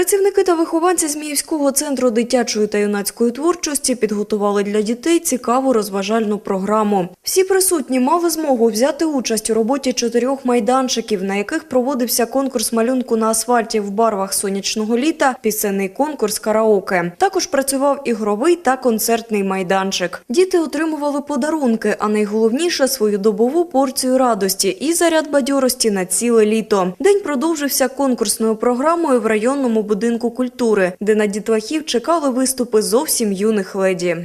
Працівники та вихованці Зміївського центру дитячої та юнацької творчості підготували для дітей цікаву розважальну програму. Всі присутні мали змогу взяти участь у роботі чотирьох майданчиків, на яких проводився конкурс малюнку на асфальті в барвах сонячного літа, пісенний конкурс караоке. Також працював ігровий та концертний майданчик. Діти отримували подарунки, а найголовніше свою добову порцію радості і заряд бадьорості на ціле літо. День продовжився конкурсною програмою в районному будинку культури, де на дітлахів чекали виступи зовсім юних леді.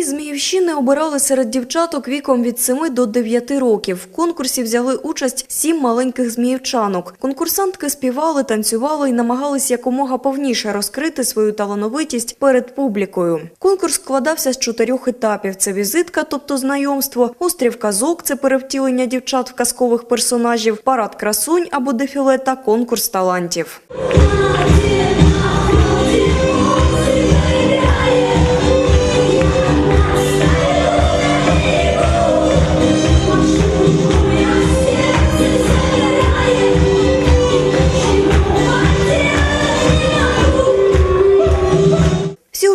Міні-міс Зміївщини обирали серед дівчаток віком від 7 до 9 років. В конкурсі взяли участь сім маленьких зміївчанок. Конкурсантки співали, танцювали і намагались якомога повніше розкрити свою талановитість перед публікою. Конкурс складався з чотирьох етапів: це візитка, тобто знайомство, острів казок, це перевтілення дівчат в казкових персонажів, парад красунь або дефіле та конкурс талантів.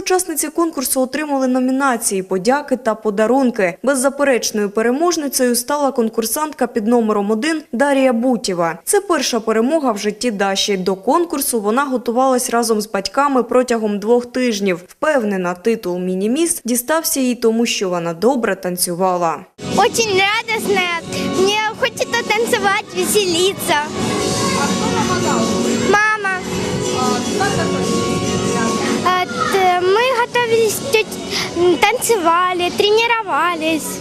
Учасниці конкурсу отримали номінації, подяки та подарунки. Беззаперечною переможницею стала конкурсантка під номером 1 Дарія Бутєва. Це перша перемога в житті Даші. До конкурсу вона готувалась разом з батьками протягом двох тижнів. Впевнена, титул мініміс дістався їй тому, що вона добре танцювала. Очень радостная. Мне хочется танцевать, веселиться. Мама. А, танцевали, тренировались.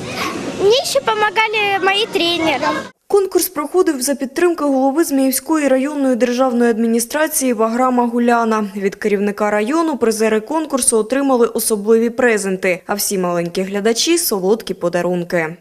Мені ще допомагали мої тренери. Конкурс проходив за підтримки голови Зміївської районної державної адміністрації Ваграма Гуляна. Від керівника району призери конкурсу отримали особливі презенти, а всі маленькі глядачі – солодкі подарунки.